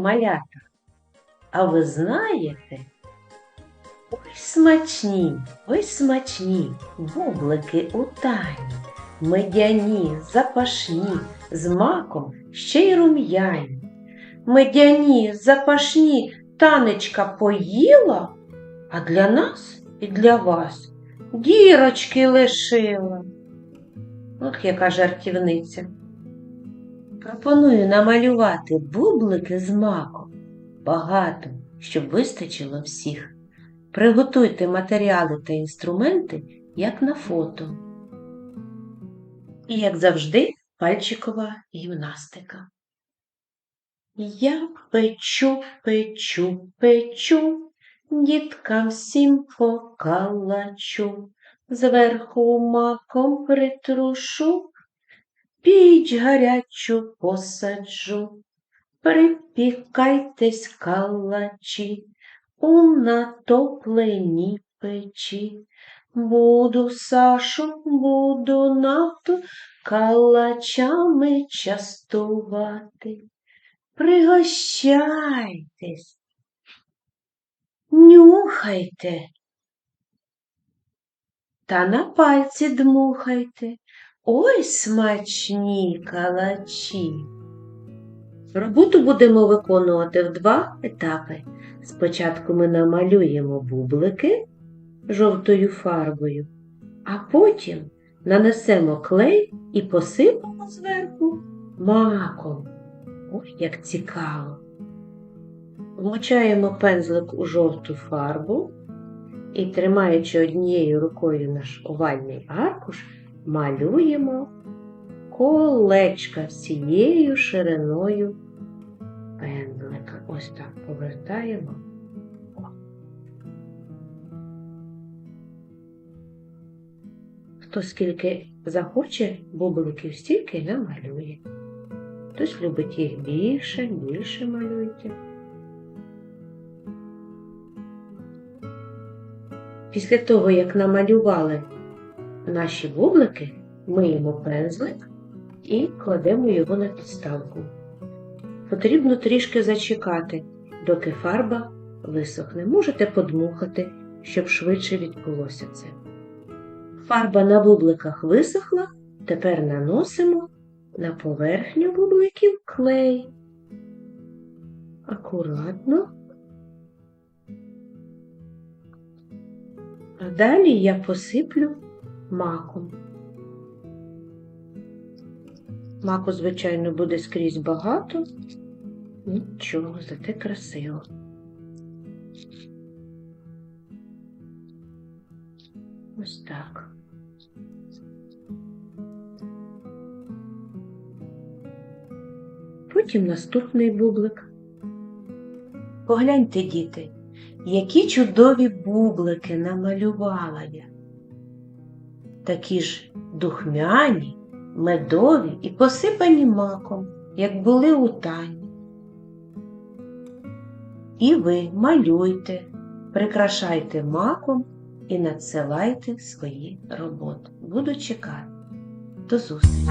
малята. А ви знаєте? Ой смачні, ой смачні, бублики у тані, медяні, запашні, з маком ще й рум'яні. Медяні, запашні, танечка поїла, а для нас і для вас дірочки лишила. Ох, яка жартівниця. Пропоную намалювати бублики з маком. Багато, щоб вистачило всіх. Приготуйте матеріали та інструменти, як на фото. І, як завжди, пальчикова гімнастика. Я печу, печу, печу, діткам всім покалачу, зверху маком притрушу, піч гарячу посаджу. Припікайтесь калачі у натопленій печі. Буду Сашу, буду нату калачами частувати. Пригощайтесь, нюхайте та на пальці дмухайте. Ой, смачні калачі. Роботу будемо виконувати в два етапи. Спочатку ми намалюємо бублики жовтою фарбою, а потім нанесемо клей і посипемо зверху маком. Ой, як цікаво! Вмочаємо пензлик у жовту фарбу і, тримаючи однією рукою наш овальний аркуш, малюємо колечка всією шириною пензлика. Ось так повертаємо. Хто скільки захоче бубликів, стільки намалює. Хтось любить їх більше, більше малюйте. Після того, як намалювали наші бублики, миємо пензлик і кладемо його на підставку. Потрібно трішки зачекати, доки фарба висохне. Можете подмухати, щоб швидше відбулося це. Фарба на бубликах висохла, тепер наносимо на поверхню бубликів клей. Акуратно. А далі я посиплю маком. Маку, звичайно, буде скрізь багато. Нічого, зате красиво. Ось так. Потім наступний бублик. Погляньте, діти, які чудові бублики намалювала я. Такі ж духмяні, медові і посипані маком, як були у тані. І ви малюйте, прикрашайте маком і надсилайте свої роботи. Буду чекати. До зустрічі!